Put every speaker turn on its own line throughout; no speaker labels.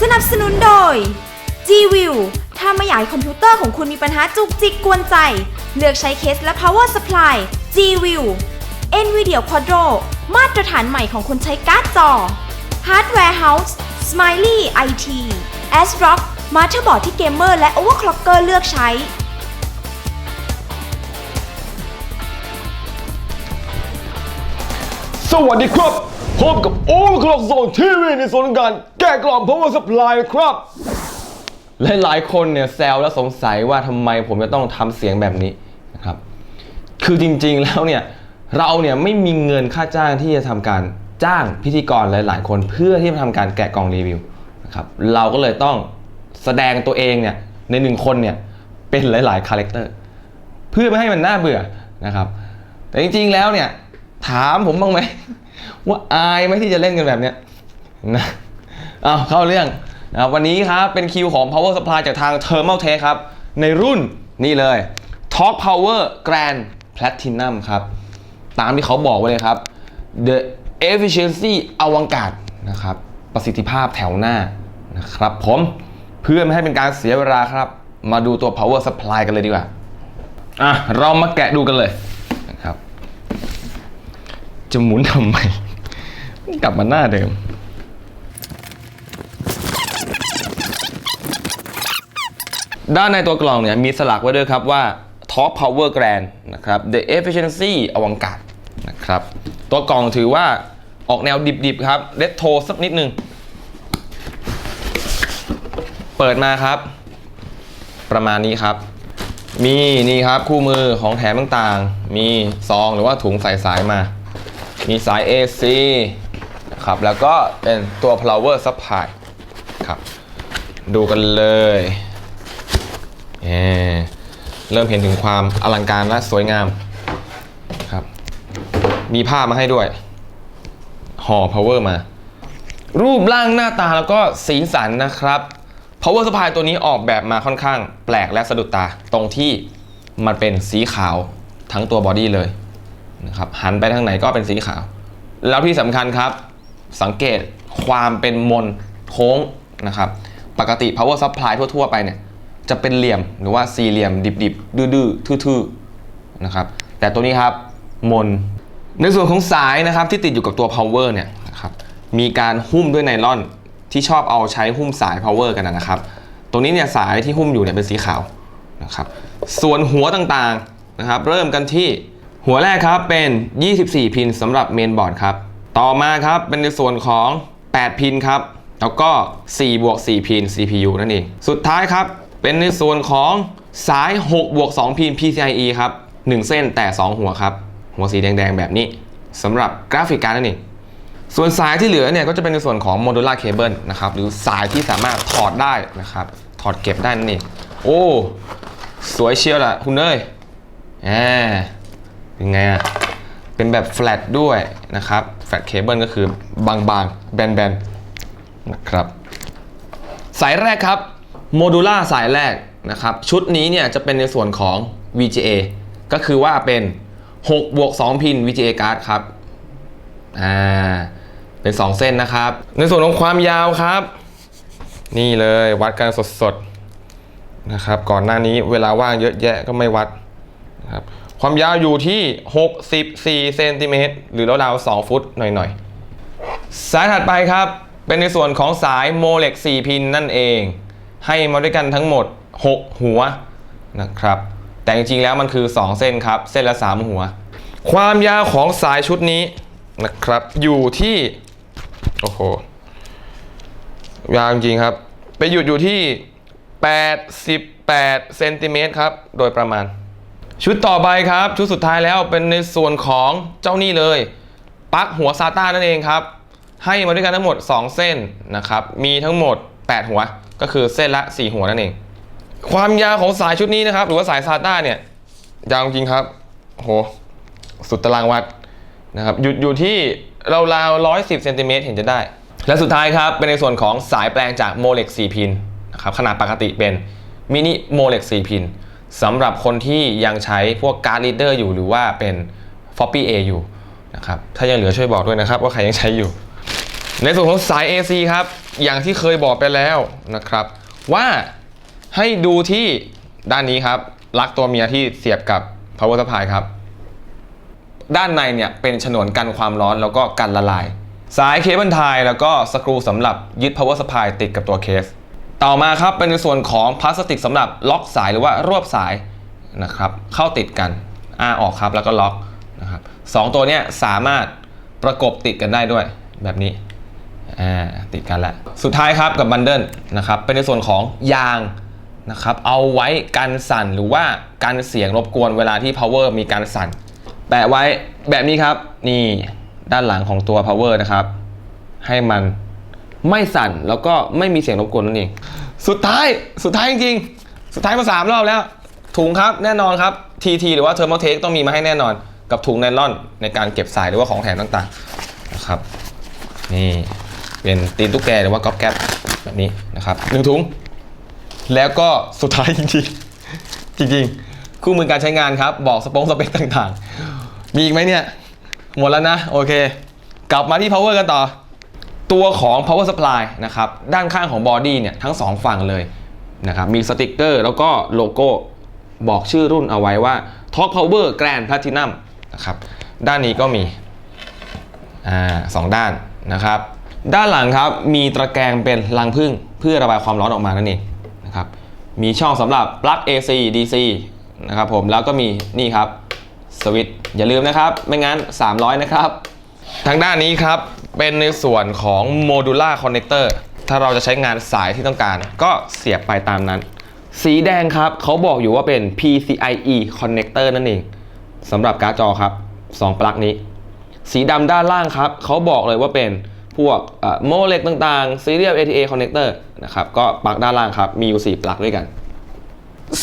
สนับสนุนโดย G-View ถ้าไม่อยากให้คอมพิวเตอร์ของคุณมีปัญหาจุกจิกกวนใจ เลือกใช้เคสและ power supply G-View NVIDIA Quadro มาตรฐานใหม่ของคนใช้การ์ดจอ Hardware House Smiley IT ASRock มาเตอร์บอร์ดที่เกมเมอร์และ overclocker เลือกใช้
สวัสดีครับ พบกับโอเวอร์คล็อกโซนทีวีในโซนการแกะกล่อง power supply นะครับและหลายคนเนี่ยแซวและสงสัยว่าทำไมผมจะต้องทำเสียงแบบนี้นะครับ คือจริงๆแล้วเนี่ยเราเนี่ยไม่มีเงินค่าจ้างที่จะทำการจ้างพิธีกรหลายๆ คนเพื่อที่จะทำการแกะกล่องรีวิวนะครับเราก็เลยต้องแสดงตัวเองเนี่ยในหนึ่งคนเนี่ยเป็นหลายๆคาแรคเตอร์เพื่อไม่ให้มันน่าเบื่อนะครับแต่จริงๆแล้วเนี่ย ถามผมบ้างไหมว่าอายไหมที่จะเล่นกันแบบเนี้ยนะเอาเข้าเรื่องนะวันนี้ครับเป็นคิวของ power supply จากทาง thermal tech ครับ ในรุ่นนี่เลย talk power grand platinum ครับ ตามที่เขาบอกไว้เลยครับ the efficiency อวังการนะครับ ประสิทธิภาพแถวหน้านะครับผมเพื่อไม่ให้เป็นการเสียเวลาครับ มาดูตัว power supply กันเลยดีกว่าอะเรามาแกะดูกันเลยนะครับ จะหมุนทำไม กลับมาหน้าเดิม ด้านในตัวกล่องเนี่ยมีสลักไว้ด้วยครับว่า Top Power Grand นะครับ The Efficiency อวังการนะครับ ตัวกล่องถือว่าออกแนวดิบๆครับเ e โทสักนิดนึง เปิดมาครับ ประมาณนี้ครับ มีนี่ครับคู่มือของแถมต่างๆ มีซองหรือว่าถุงใส่สายมา มีสาย AC นะครับ แล้วก็เป็นตัว power supply ครับ ดูกันเลยเอเริ่มเห็นถึงความอลังการและสวยงามครับ มีภามาให้ด้วย ห่อ power มา รูปร่างหน้าตาแล้วก็สีสันนะครับ power supply ตัวนี้ออกแบบมาค่อนข้างแปลกและสะดุดตา ตรงที่มันเป็นสีขาวทั้งตัวบอดี้เลย นะครับหันไปทางไหนก็เป็นสีขาว แล้วที่สำคัญครับสังเกตความเป็นมนโค้งนะครับปกติ power supply ทั่ว ๆ ไปเนี่ยจะเป็นเหลี่ยมหรือว่าสี่เหลี่ยมดิบๆ ดื้อๆทื่อๆนะครับแต่ตัวนี้ครับมน ในส่วนของสายนะครับที่ติดอยู่กับตัว power เนี่ยนะครับมีการหุ้มด้วยไนล่อนที่ชอบเอาใช้หุ้มสาย power กันนะครับ ตรงนี้เนี่ยสายที่หุ้มอยู่เนี่ยเป็นสีขาวนะครับส่วนหัวต่างๆนะครับเริ่มกันที่ หัวแรกครับเป็น 24 พินสำหรับเมนบอร์ดครับ ต่อมาครับเป็นในส่วนของ 8 พินครับ แล้วก็ 4 บวก 4 พิน CPU นั่นเอง สุดท้ายครับ เป็นในส่วนของสาย 6 บวก 2 พิน PCIe ครับ 1 เส้นแต่ 2 หัวครับ หัวสีแดง ๆ แบบนี้สำหรับกราฟิกการ์ดนั่นเอง ส่วนสายที่เหลือเนี่ยก็จะเป็นในส่วนของ modular cable นะครับ หรือสายที่สามารถถอดได้นะครับ ถอดเก็บได้นั่นเอง โอ้ สวยเชียวล่ะคุณเอ้ยแหม เป็นไงอะเป็นแบบ flat ด้วยนะครับ flat cable ก็คือบางๆ แบนๆนะครับสายแรกครับโมดูล่าสายแรกนะครับชุดนี้เนี่ยจะเป็นในส่วนของ VGA ก็คือว่าเป็น6บวก2พิน VGA card ครับอ่าเป็น 2 เส้นนะครับ ในส่วนของความยาวครับ นี่เลยวัดกันสดๆนะครับก่อนหน้านี้เวลาว่างเยอะแยะก็ไม่วัดนะครับ ความยาวอยู่ที่ 64 เซนติเมตรหรือราวๆ2ฟุตหน่อยๆ สายถัดไปครับ เป็นในส่วนของสายโมเล็ก4พินนั่นเอง ให้มาด้วยกันทั้งหมด 6 หัวนะครับ แต่จริงๆแล้วมันคือ 2 เส้นครับ เส้นละ 3 หัว ความยาวของสายชุดนี้นะครับ อยู่ที่ โอ้โห ยาวจริงครับ ไปหยุดอยู่ที่ 88 เซนติเมตรครับ โดยประมาณ ชุดต่อไปครับ ชุดสุดท้ายแล้วเป็นในส่วนของเจ้านี่เลยปลั๊กหัวซาต้านั่นเองครับ ให้มาด้วยกันทั้งหมด 2 เส้นนะครับ มีทั้งหมด 8 หัว ก็คือเส้นละ 4 หัวนั่นเอง ความยาวของสายชุดนี้นะครับ หรือว่าสายซาต้าเนี่ย ยาวจริงครับโอ้โหสุดตารางวัดนะครับหยุดอยู่ที่ราวๆ110เซนติเมตรเห็นจะได้ และสุดท้ายครับ เป็นในส่วนของสายแปลงจากโมเล็ก4พินนะครับขนาดปกติเป็นมินิโมเล็ก4พิน สำหรับคนที่ยังใช้พวกการ์ดลีดเดอร์อยู่หรือว่าเป็น f o p p y A อยู่นะครับถ้ายังเหลือช่วยบอกด้วยนะครับ ว่าใครยังใช้อยู่ ในส่วนของสาย AC ครับ อย่างที่เคยบอกไปแล้วนะครับ ว่าให้ดูที่ด้านนี้ครับลักตัวเมียที่เสียบกับ power supply ครับ ด้านในเนี่ยเป็นฉนวนกันความร้อนแล้วก็กันละลาย สายเคเบิลไทยแล้วก็สกรูสำหรับยึด power supply ติดกับตัวเคส ต่อมาครับเป็นในส่วนของพลาสติกสำหรับล็อกสายหรือว่ารวบสายนะครับเข้าติดกันอ้าออกครับแล้วก็ล็อกนะครับสองตัวเนี้ยสามารถประกบติดกันได้ด้วยแบบนี้ติดกันแล้วสุดท้ายครับกับบันเดิลนะครับเป็นในส่วนของยางนะครับเอาไว้กันสั่นหรือว่ากันเสียงรบกวนเวลาที่ power มีการสั่น แปะไว้แบบนี้ครับนี่ด้านหลังของตัว power นะครับ ให้มัน ไม่สั่นแล้วก็ไม่มีเสียงรบกวนนั่นเอง สุดท้ายสุดท้ายจริงๆ สุดท้ายมาสามรอบแล้ว ถุงครับแน่นอนครับ TT หรือว่า Thermal Take ต้องมีมาให้แน่นอน กับถุงไนลอนในการเก็บสายหรือว่าของแถมต่างๆนะครับนี่เป็นตีนตุ๊กแกหรือว่าก๊อบแก๊บแบบนี้นะครับหนึ่งถุง แล้วก็สุดท้ายจริงๆ จริงๆ คู่มือการใช้งานครับบอกสปงสเปคต่างๆ มีอีกไหมเนี่ย หมดแล้วนะ โอเค กลับมาที่ power กันต่อ ตัวของ power supply นะครับด้านข้างของบอดี้เนี่ยทั้งสองฝั่งเลยนะครับมีสติกเกอร์แล้วก็โลโก้บอกชื่อรุ่นเอาไว้ว่า Talk Power Grand Platinum นะครับด้านนี้ก็มีอ่าสองด้านนะครับด้านหลังครับมีตะแกรงเป็นรังผึ้งเพื่อระบายความร้อนออกมานั่นเองนะครับมีช่องสำหรับปลั๊ก AC DC นะครับผมแล้วก็มีนี่ครับสวิตช์อย่าลืมนะครับ ไม่งั้น 300 นะครับ ทางด้านนี้ครับ เป็นในส่วนของโมดูล่าคอนเน c เตอร์ถ้าเราจะใช้งานสายที่ต้องการ ก็เสียบไปตามนั้น สีแดงครับ เขาบอกอยู่ว่าเป็น PCIe connector นั่นเองสำหรับการ์ดจอครับ 2 ปลั๊กนี้ สีดำด้านล่างครับ เขาบอกเลยว่าเป็นพวกโมเลกต่างๆ Serial ATA connector นะครับ ก็ปลั๊กด้านล่างครับ มีอยู่ 4 ปลั๊กด้วยกัน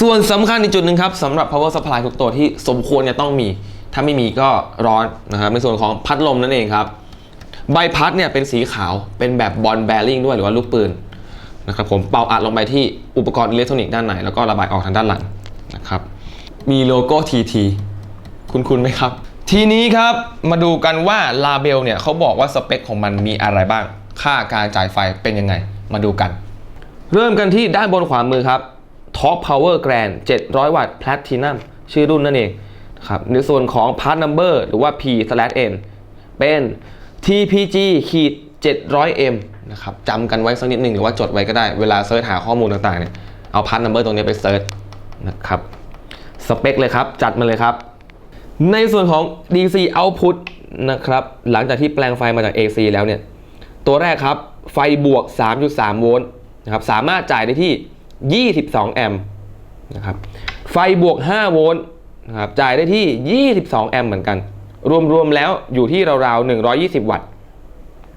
ส่วนสำคัญอีกจุดหนึ่งครับสำหรับ power supply ทุกตัวที่สมควรจะต้องมี ถ้าไม่มีก็ร้อนนะครับ ในส่วนของพัดลมนั่นเองครับ ใบพัดเนี่ยเป็นสีขาวเป็นแบบบอลแบริ่งด้วยหรือว่าลูกปืนนะครับผมเป่าอัดลงไปที่อุปกรณ์อิเล็กทรอนิกส์ด้านในแล้วก็ระบายออกทางด้านหลังนะครับมีโลโก้ TT คุณคุณไหมครับ ทีนี้ครับมาดูกันว่าลาเบลเนี่ยเขาบอกว่าสเปคของมันมีอะไรบ้าง ค่าการจ่ายไฟเป็นยังไง มาดูกัน เริ่มกันที่ด้านบนขวามือครับ Talk Power Grand 700 วัตต์ Platinum ชื่อรุ่นนั่นเองครับในส่วนของ Part Number หรือว่า P/N เป็น TPG ขีด 700M นะครับจำกันไว้สักนิดหนึ่งหรือว่าจดไว้ก็ได้ เวลาเซิร์ชหาข้อมูลต่างๆเนี่ยเอา Part Number ตรงนี้ไปเซิร์ชนะครับสเปคเลยครับ จัดมาเลยครับ ในส่วนของ DC output นะครับ หลังจากที่แปลงไฟมาจาก AC แล้วเนี่ย ตัวแรกครับ ไฟบวก 3.3 โวลต์นะครับสามารถจ่ายได้ที่ 22 แอมป์นะครับไฟบวก 5 โวลต์นะครับจ่ายได้ที่ 22 แอมป์เหมือนกัน รวมๆแล้วอยู่ที่ราวๆ120 วัตต์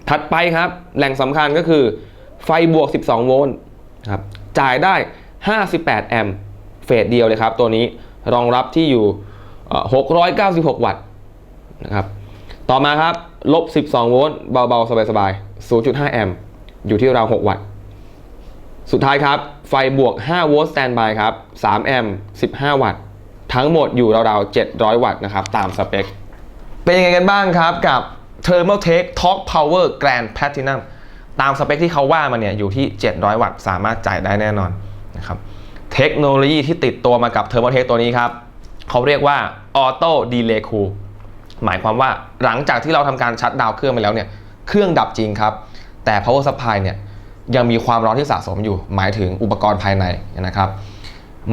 ถัดไปครับ แหล่งสำคัญก็คือ ไฟบวก 12 โวลต์ครับจ่ายได้ 58 แอมป์เฟสเดียวเลยครับ ตัวนี้รองรับที่อยู่เอ่อ696 วัตต์นะครับต่อมาครับลบ 12 โวลต์เบาๆ สบายๆ 0.5 แอมป์อยู่ที่ราว 6 วัตต์ สุดท้ายครับ ไฟบวก 5 โวลต์สแตนบายครับ 3 แอมป์ 15 วัตต์ ทั้งหมดอยู่ราวๆ 700 วัตต์นะครับ ตามสเปค เป็นยังไงกันบ้างครับกับ Thermal Take Talk Power Grand Platinum ตามสเปคที่เขาว่ามาเนี่ยอยู่ที่ 700 วัตต์ สามารถจ่ายได้แน่นอนนะครับเทคโนโลยีที่ติดตัวมากับ Thermal Take ตัวนี้ครับ เขาเรียกว่า Auto Delay Cool หมายความว่าหลังจากที่เราทำการชัดดาวเครื่องไปแล้วเนี่ยเครื่องดับจริงครับ แต่ power supply เนี่ยยังมีความร้อนที่สะสมอยู่ หมายถึงอุปกรณ์ภายในนะครับ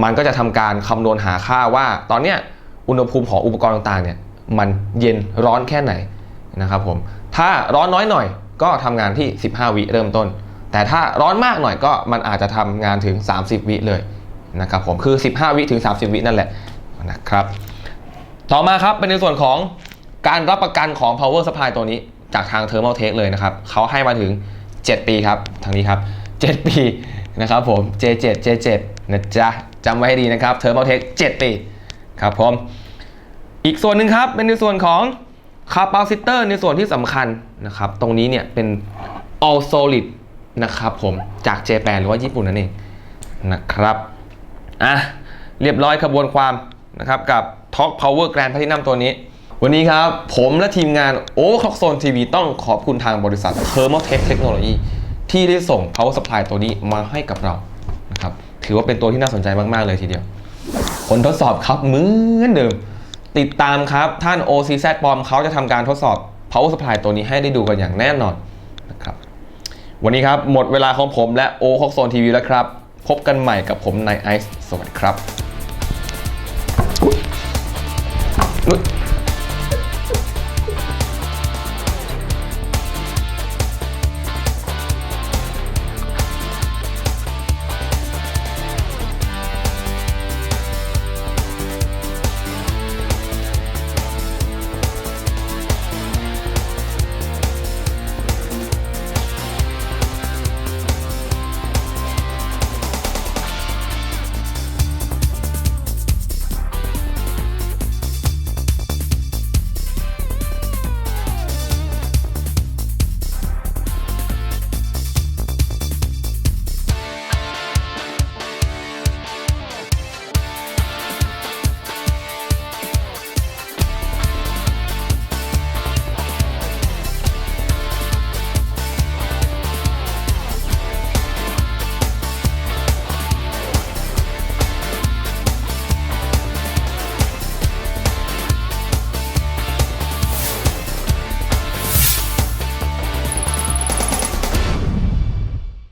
มันก็จะทำการคำนวณหาค่าว่า ตอนเนี้ยอุณหภูมิของอุปกรณ์ต่างๆเนี่ย มันเย็นร้อนแค่ไหนนะครับผมถ้าร้อนน้อยหน่อยก็ทำงานที่ 15 วิเริ่มต้น แต่ถ้าร้อนมากหน่อยก็มันอาจจะทำงานถึง 30 วิเลยนะครับผมคือ 15 วิถึง 30 วินั่นแหละนะครับต่อมาครับเป็นในส่วนของการรับประกันของ power supply ตัวนี้จากทาง thermal take เลยนะครับเขาให้มาถึง 7 ปีครับทางนี้ครับ 7 ปีนะครับผม J7 J7 นะจ๊ะจำไว้ให้ดีนะครับ thermal take 7 ปีครับผม อีกส่วนหนึ่งครับเป็นในส่วนของ capacitor ในส่วนที่สำคัญนะครับ ตรงนี้เนี่ยเป็น all solid นะครับผมจากเจแปนหรือว่าญี่ปุ่นนั่นเองนะครับอะเรียบร้อยขบวนความนะครับกับ Talk Power Grand Platinum ตัวนี้ วันนี้ครับ ผมและทีมงานโอ้คล็อกโซนทีวีต้องขอบคุณทางบริษัท Thermotech Technology ที่ได้ส่ง Power Supply ตัวนี้มาให้กับเรานะครับถือว่าเป็นตัวที่น่าสนใจมาก ๆ เลยทีเดียว ผลทดสอบครับเหมือนเดิม ติดตามครับ ท่าน OCZ ปอมเขาจะทำการทดสอบ Power Supply ตัวนี้ให้ได้ดูกันอย่างแน่นอนนะครับวันนี้ครับ หมดเวลาของผมและโอคอกโซนทีวีแล้วครับ พบกันใหม่กับผมในไอซ์สวัสดีครับ